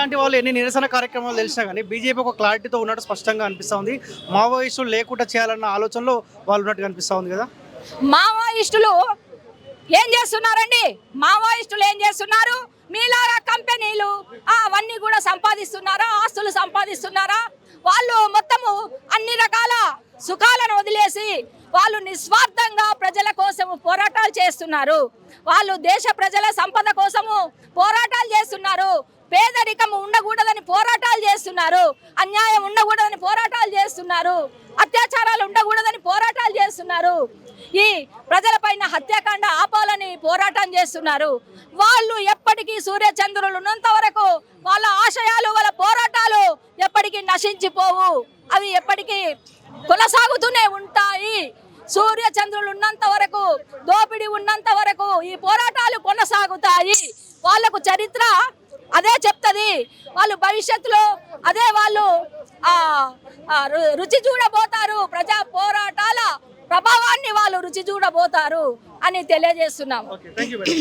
ఇలాంటి వాళ్ళు ఎన్ని నిరసన కార్యక్రమాలు తెలిసినా కానీ బీజేపీ ఒక క్లారిటీతో ఉన్నట్టు స్పష్టంగా అనిపిస్తూ ఉంది. మావోయిస్టులు లేకుండా చేయాలన్న ఆలోచనలో వాళ్ళు ఉన్నట్టుగా అనిపిస్తూ ఉంది కదా? మావోయిస్టులు ఏం చేస్తున్నారండి? మావోయిస్టులు ఏం చేస్తున్నారు? మీలాగా కంపెనీలు అవన్నీ కూడా సంపాదిస్తున్నారా? ఆస్తులు సంపాదిస్తున్నారా? వాళ్ళు మొత్తము అన్ని రకాల సుఖాలను వదిలేసి వాళ్ళు నిస్వార్థంగా ప్రజల కోసము పోరాటాలు చేస్తున్నారు. వాళ్ళు దేశ ప్రజల సంపద కోసము పోరాటాలు చేస్తున్నారు. పేదరికం ఉండకూడదని పోరాటాలు చేస్తున్నారు. అన్యాయం ఉండకూడదని పోరాటాలు చేస్తున్నారు. అత్యాచారాలు ఉండకూడదని పోరాటాలు చేస్తున్నారు. ఈ ప్రజలపైన హత్యాకాండ ఆపాలని పోరాటం చేస్తున్నారు. వాళ్ళు ఎప్పటికీ సూర్యచంద్రులు ఉన్నంత వరకు వాళ్ళ ఆశయాలు వాళ్ళ పోరాటాలు ఎప్పటికీ నశించిపోవు. అవి ఎప్పటికీ కొనసాగుతూనే ఉంటాయి. సూర్య చంద్రులు ఉన్నంత వరకు దోపిడీ ఉన్నంత వరకు ఈ పోరాటాలు కొనసాగుతాయి. వాళ్ళకు చరిత్ర అదే చెప్తుంది. వాళ్ళు భవిష్యత్తులో అదే వాళ్ళు ఆ రుచి చూడబోతారు. ప్రజా పోరాటాల ప్రభావాన్ని వాళ్ళు రుచి చూడబోతారు అని తెలియజేస్తున్నాము.